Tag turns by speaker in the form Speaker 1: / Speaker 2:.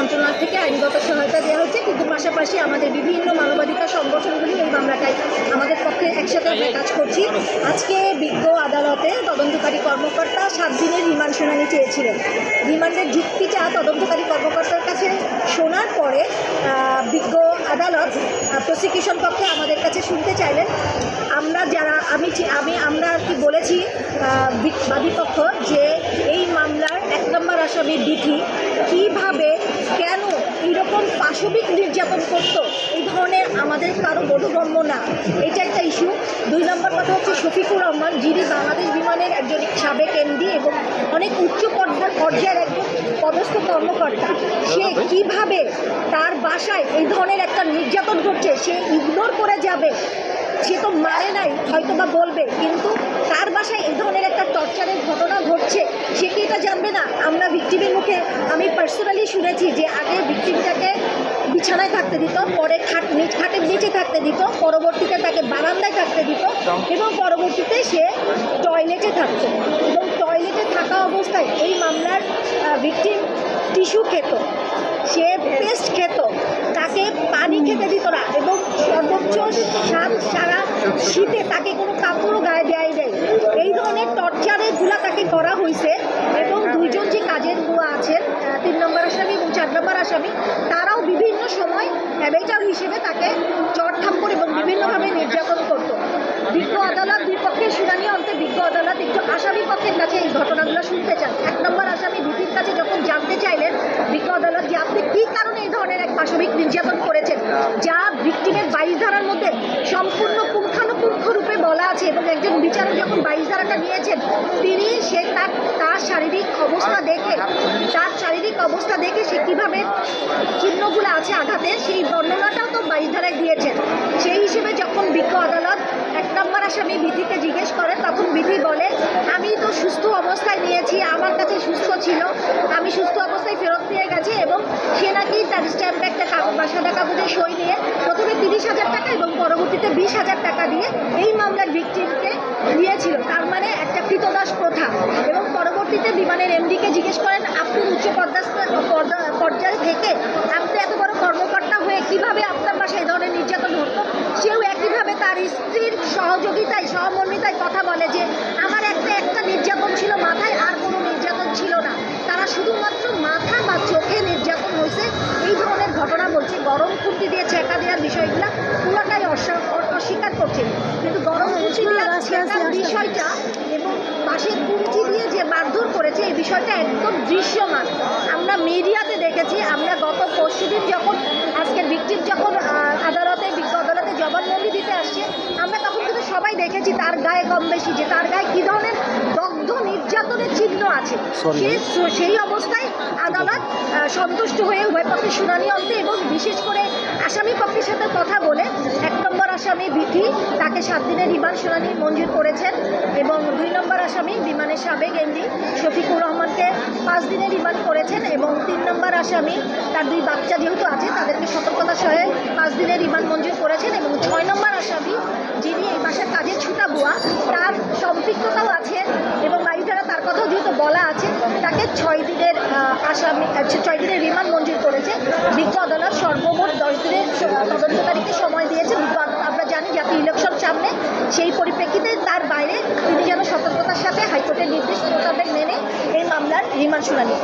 Speaker 1: মন্ত্রণালয় থেকে আইনগত সহায়তা দেওয়া হচ্ছে, কিন্তু পাশাপাশি আমাদের বিভিন্ন মানবাধিকার সংগঠনগুলি এই মামলাটায় আমাদের পক্ষে একসাথে আমরা কাজ করছি। আজকে বিজ্ঞ আদালতে তদন্তকারী কর্মকর্তা সাত দিনের রিমান্ড শুনানি চেয়েছিলেন। রিমান্ডের যুক্তিটা তদন্তকারী কর্মকর্তার কাছে শোনার পরে বিজ্ঞ আদালত প্রসিকিউশন পক্ষে আমাদের কাছে শুনতে চাইলেন। আমরা যারা, আমি আমি, আমরা আর কি বলেছি বাদীপক্ষ যে এই মামলার এক নম্বর আসামি বিধি কীভাবে কেন পাশবিক নির্যাতন করত এই ধরনের আমাদের কারও বোধগম্য না। এটা একটা ইস্যু দুই নম্বর কথা হচ্ছে শফিকুর রহমান যিনি বাংলাদেশ বিমানের একজন সাবেক এমডি এবং অনেক উচ্চ পর্যায়ের পর্যায়ের একজন পদস্থ কর্মকর্তা সে কীভাবে তার বাসায় এই ধরনের একটা নির্যাতন করছে সে ইগনোর করে যাবে সে তো মারে নাই হয়তো বা বলবে কিন্তু তার বাসায় এই ধরনের একটা টর্চারের ঘটনা ঘটছে সে কি এটা জানবে না? আমরা ভিক্টিমের মুখে আমি পার্সোনালি শুনেছি যে আগে ভিক্টিমটাকে বিছানায় থাকতে দিত, পরে খাট নিচ খাটের নিচে থাকতে দিত, পরবর্তীতে তাকে বারান্দায় থাকতে দিত এবং পরবর্তীতে সে টয়লেটে থাকতো। এবং টয়লেটে থাকা অবস্থায় এই মামলার ভিকটিম টিস্যু খেত। সে পেস্ট খেত। তাকে পানি খেতে দিত না এবং সর্বোচ্চ সাত সারা শীতে তাকে কোনো কাপড়ও গায়ে দেয় দেয় এই ধরনের টর্চারেরগুলো তাকে করা হয়েছে এবং দুইজন যে কাজের বুয়া আছেন আহ, তিন নম্বর এবং নম্বর আসামি তারাও বিভিন্ন সময় অ্যাবেটার হিসেবে তাকে চট থাপ্পড় এবং বিভিন্নভাবে নির্যাতন করতো। বিজ্ঞ আদালত দুই পক্ষের শুনানি অন্তে বিজ্ঞ আদালত একটু আসামি পক্ষের কাছে এই ঘটনাগুলো শুনতে চান। এক নম্বর আসামি ভীতির কাছে যখন জানতে চাইলেন, বিজ্ঞ আদালত যে আপনি কী কারণে এই ধরনের এক পাশবিক নির্যাতন করেছেন, যা ভিক্টিমের বাইশ ধারার মধ্যে সম্পূর্ণ রূপে বলা আছে এবং একজন বিচারক যখন বাইশ ধারাটা নিয়েছেন, তিনি সে তার তার শারীরিক অবস্থা দেখে, তার শারীরিক অবস্থা দেখে সে কীভাবে চিহ্নগুলো আছে আঘাতে সেই বর্ণনাটাও তো বাইশ ধারায় দিয়েছেন। সেই হিসেবে যখন বিজ্ঞ আদালত এক নম্বর আসামি বিধিকে জিজ্ঞেস করে তখন বিধি বলে, আমি তো সুস্থ অবস্থায় নিয়েছি, আমার কাছে সুস্থ ছিল, আমি সুস্থ অবস্থায় ফেরত দিয়ে গেছি এবং সে নাকি তার স্ট্যাম্প একটা কাগজ বা সাদা কাগজে সই নিয়ে প্রথমে তিরিশ হাজার টাকা এবং বিশ হাজার টাকা দিয়ে এই মামলার ভিকটিমকে দিয়েছিল। তার মানে একটা কৃতদাস প্রথা। এবং পরবর্তীতে বিমানের এমডিকে জিজ্ঞেস করেন, আপনি উচ্চ পর্যায়ে থেকে আপনি এত বড় কর্মকর্তা হয়ে কীভাবে আপনার বাসায় ধরনের নির্যাতন হতো? সেও একইভাবে তার স্ত্রীর সহযোগিতায়, সহমর্মিতায় কথা বলে যে, আমার একটা একটা নির্যাতন ছিল মাথায়, আর কোনো নির্যাতন ছিল না। তারা শুধুমাত্র মাথা বা চোখে নির্যাতন হয়েছে। এই ধরনের ঘটনা বলছে। গরম খুঁটি দিয়ে ছেঁকা দেওয়ার বিষয়গুলো পুরাটাই অস্ব- অ- অস্বীকার করছে। কিন্তু গরম খুঁটি দেওয়ার ছেঁকার বিষয়টা এবং পাশের কুঞ্চি দিয়ে যে মারধর করেছে এই বিষয়টা একদম দৃশ্যমান। আমরা মিডিয়াতে দেখেছি আমরা গত পরশুদিন যখন আজকের ভিকটিম যখন আদালতে বিজ্ঞ আদালতে জবানবন্দি দিতে আসছে আমরা তখন কিন্তু সবাই দেখেছি তার গায়ে কম বেশি যে তার গায়ে কী ধরনের দগ্ধ নির্যাতনের চিহ্ন আছে। সে- সেই অবস্থায় আদালত সন্তুষ্ট হয়ে উভয় পক্ষের শুনানি অন্তে এবং বিশেষ করে আসামি পক্ষের সাথে কথা আসামি বিধি তাকে সাত দিনের রিমান্ড শুনানি মঞ্জুর করেছেন এবং দুই নম্বর আসামি বিমানের সাবেক এমডি শফিকুর রহমানকে পাঁচ দিনের রিমান্ড করেছেন এবং তিন নম্বর আসামি তার দুই বাচ্চা যেহেতু আছে তাদেরকে সতর্কতা সহে পাঁচ দিনের রিমান্ড মঞ্জুর করেছেন এবং ছয় নম্বর আসামি যিনি এই মাসের কাজের ছুটা বুয়া তার সম্পৃক্ততাও আছে এবং বাড়িধারা তার কথাও যেহেতু বলা আছে তাকে ছয় দিনের আসামি আহ, ছয় দিনের রিমান্ড মঞ্জুর করেছে। বিজ্ঞ আদালত সর্বমোট দশ দিনের তদন্তকারীকে সময় দিয়েছে বিজ্ঞ সেই পরিপ্রেক্ষিতে তার বাইরে তিনি যেন সতর্কতার সাথে হাইকোর্টের নির্দেশ মোতাবেক মেনে এই মামলার রিমান্ড শুনানি।